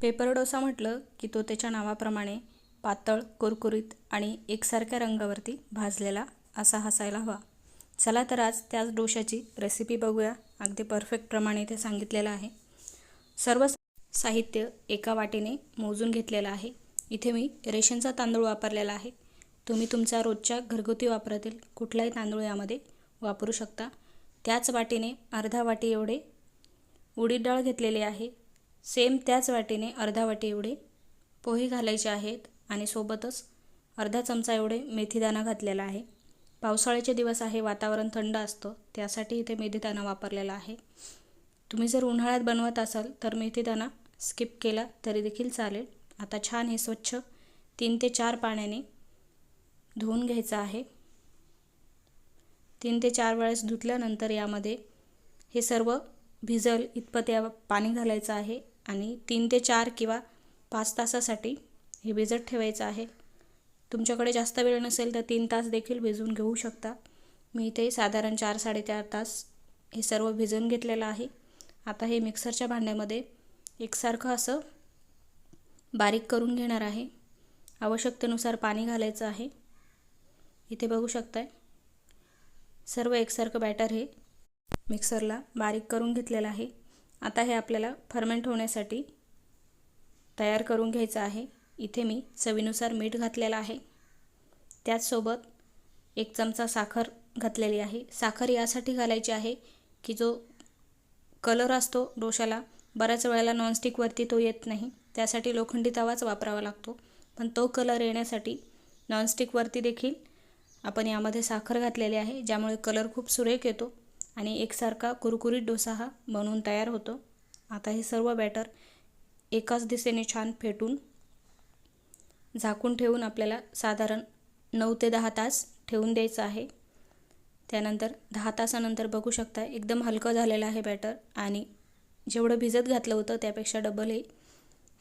Paper dosa म्हटलं की तो त्याच्या नावाप्रमाणे पातळ कुरकुरीत आणि एकसारख्या रंगावरती भाजलेला असा हसायला हवा. चला तर आज त्याच डोशाची रेसिपी बघूया. अगदी परफेक्ट प्रमाणे इथे सांगितलेलं आहे. सर्व साहित्य एका वाटीने मोजून घेतलेलं आहे. इथे मी रेशनचा तांदूळ वापरलेला आहे. तुम्ही तुमचा रोजच्या घरगुती वापरातील कुठलाही तांदूळ यामध्ये वापरू शकता. त्याच वाटीने अर्धा वाटी एवढे उडीद डाळ घेतलेली आहे. सेम त्याच वाटीने अर्धा वाटी एवढे पोहे घालायचे आहेत आणि सोबतच अर्धा चमचा एवढे मेथीदाणा घातलेला आहे. पावसाळ्याचे दिवस आहे वातावरण थंड असतं त्यासाठी इथे मेथीदाणा वापरलेला आहे. तुम्ही जर उन्हाळ्यात बनवत असाल तर मेथीदाणा स्किप केला तरी देखील चालेल. आता छान हे स्वच्छ तीन ते चार पाण्याने धुवून घ्यायचं आहे. तीन ते चार वेळेस धुतल्यानंतर यामध्ये हे सर्व भिजल इतपत या पाणी घालायचं आहे. आणि तीन ते चार किंवा पाच तासासाठी हे भिजत ठेवायचं आहे. तुमच्याकडे जास्त वेळ नसेल तर तीन तास देखील भिजवून घेऊ शकता. मी इथे साधारण चार साडेचार तास हे सर्व भिजवून घेतलेलं आहे. आता हे मिक्सरच्या भांड्यामध्ये एकसारखं असं बारीक करून घेणार आहे. आवश्यकतेनुसार पाणी घालायचं आहे. इथे बघू शकताय. सर्व एकसारखं बॅटर हे मिक्सरला बारीक करून घेतलेलं आहे. आता हे आपल्याला फर्मेंट होण्यासाठी तयार करून घ्यायचं आहे. इथे मी चवीनुसार मीठ घातलेलं आहे. त्याचसोबत एक चमचा साखर घातलेली आहे. साखर यासाठी घालायची आहे की जो कलर असतो डोशाला बऱ्याच वेळेला नॉनस्टिकवरती तो येत नाही. त्यासाठी लोखंडी तवाच वापरावा लागतो. पण तो कलर येण्यासाठी नॉनस्टिकवरती देखील आपण यामध्ये साखर घातलेली आहे ज्यामुळे कलर खूप सुरेख येतो. आणि एकसारखा कुरकुरीत डोसा हा बनवून तयार होतो. आता हे सर्व बॅटर एकाच दिशेने छान फेटून झाकून ठेवून आपल्याला साधारण नऊ ते दहा तास ठेवून द्यायचं आहे. त्यानंतर दहा तासानंतर बघू शकता एकदम हलकं झालेलं आहे बॅटर आणि जेवढं भिजत घातलं होतं त्यापेक्षा डबल हे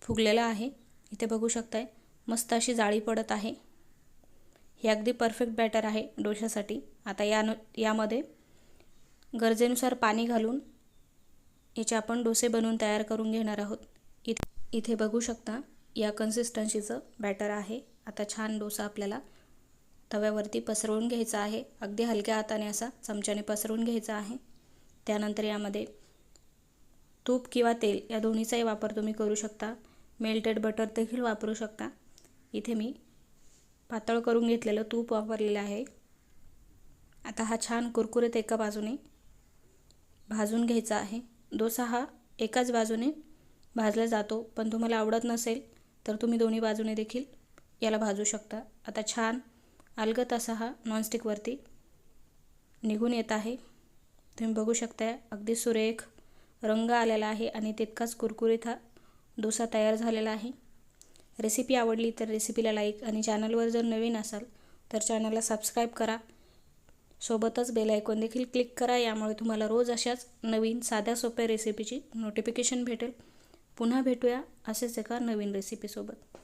फुगलेलं आहे. इथे बघू शकताय मस्त अशी जाळी पडत आहे. हे अगदी परफेक्ट बॅटर आहे डोशासाठी. आता या यामध्ये गरजेनुसार पाणी घालून याचे आपण डोसे बनवून तयार करून घेणार आहोत. इथे इथे बघू शकता या कन्सिस्टन्सीचं बॅटर आहे. आता छान डोसा आपल्याला तव्यावरती पसरवून घ्यायचा आहे. अगदी हलक्या हाताने असा चमच्याने पसरवून घ्यायचा आहे. त्यानंतर यामध्ये तूप किंवा तेल या दोन्हीचाही वापर तुम्ही करू शकता. मेल्टेड बटर देखील वापरू शकता. इथे मी पातळ करून घेतलेलं तूप वापरलेलं आहे. आता हा छान कुरकुरीत एका बाजूने भाजून घ्यायचा आहे. डोसा हा एकाच बाजूने भाजला जातो. पण तुम्हाला आवडत नसेल तर तुम्ही दोन्ही बाजूने देखील याला भाजू शकता. आता छान अलगत असा हा नॉनस्टिकवरती निघून येत आहे. तुम्ही बघू शकता अगदी सुरेख रंग आलेला आहे आणि तितकाच कुरकुरीत हा डोसा तयार झालेला आहे. रेसिपी आवडली तर रेसिपीला लाईक आणि चॅनलवर जर नवीन असाल तर चॅनलला सबस्क्राईब करा. सोबतच बेल आयकॉन देखील क्लिक करा. यामुळे तुम्हाला रोज अशाच नवीन साध्या सोप्या रेसिपीची नोटिफिकेशन भेटेल. पुन्हा भेटूया असेच एका नवीन रेसिपीसोबत